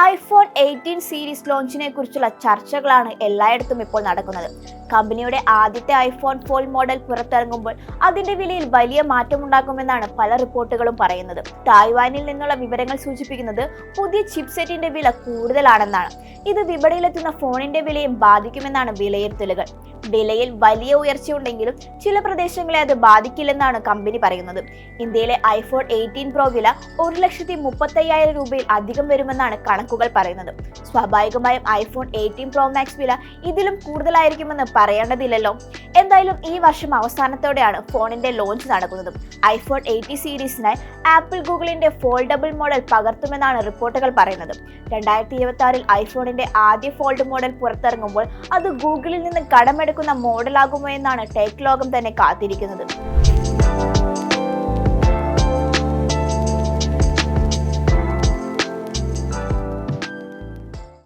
IPhone eighteen series ലോഞ്ചിനെ കുറിച്ചുള്ള ചർച്ചകളാണ് എല്ലായിടത്തും ഇപ്പോൾ നടക്കുന്നത്. കമ്പനിയുടെ ആദ്യത്തെ ഐഫോൺ ഫോൺ മോഡൽ പുറത്തിറങ്ങുമ്പോൾ അതിന്റെ വിലയിൽ വലിയ മാറ്റമുണ്ടാക്കുമെന്നാണ് പല റിപ്പോർട്ടുകളും പറയുന്നത്. തായ്വാനിൽ നിന്നുള്ള വിവരങ്ങൾ സൂചിപ്പിക്കുന്നത് പുതിയ ചിപ്സെറ്റിന്റെ വില കൂടുതലാണെന്നാണ്. ഇത് വിപണിയിലെത്തുന്ന ഫോണിന്റെ വിലയും ബാധിക്കുമെന്നാണ് വിലയിരുത്തലുകൾ. വിലയിൽ വലിയ ഉയർച്ചയുണ്ടെങ്കിലും ചില പ്രദേശങ്ങളെ അത് ബാധിക്കില്ലെന്നാണ് കമ്പനി പറയുന്നത്. ഇന്ത്യയിലെ ഐഫോൺ എയ്റ്റീൻ പ്രോ വില ഒരു ലക്ഷത്തി മുപ്പത്തയ്യായിരം രൂപയിൽ അധികം വരുമെന്നാണ് കണക്കുകൾ പറയുന്നത്. സ്വാഭാവികമായും ഐഫോൺ എയ്റ്റീൻ പ്രോ മാക്സ് വില ഇതിലും കൂടുതലായിരിക്കുമെന്ന് പറയേണ്ടതില്ലല്ലോ. എന്തായാലും ഈ വർഷം അവസാനത്തോടെയാണ് ഫോണിന്റെ ലോഞ്ച് നടക്കുന്നത്. ഐഫോൺ എയ്റ്റി സീരീസിനായി ആപ്പിൾ ഗൂഗിളിന്റെ ഫോൾഡബിൾ മോഡൽ പകർത്തുമെന്നാണ് റിപ്പോർട്ടുകൾ പറയുന്നത്. രണ്ടായിരത്തി ഇരുപത്തി ആറിൽ ഐഫോണിന്റെ ആദ്യ ഫോൾഡ് മോഡൽ പുറത്തിറങ്ങുമ്പോൾ അത് ഗൂഗിളിൽ നിന്ന് കടമെടുക്കുന്ന മോഡലാകുമോ എന്നാണ് ടെക് ലോകം തന്നെ കാത്തിരിക്കുന്നത്.